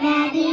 Amen.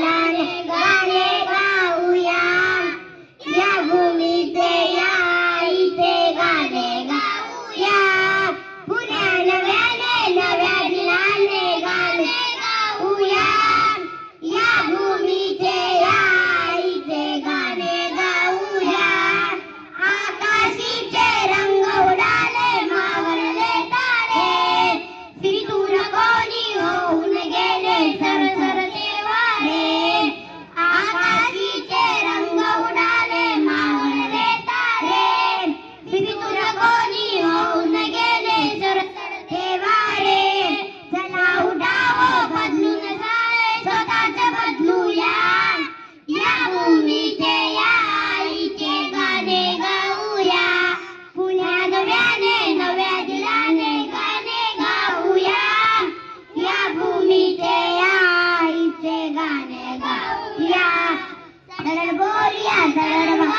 गाणे गाऊया सरळ बोलूया सरळ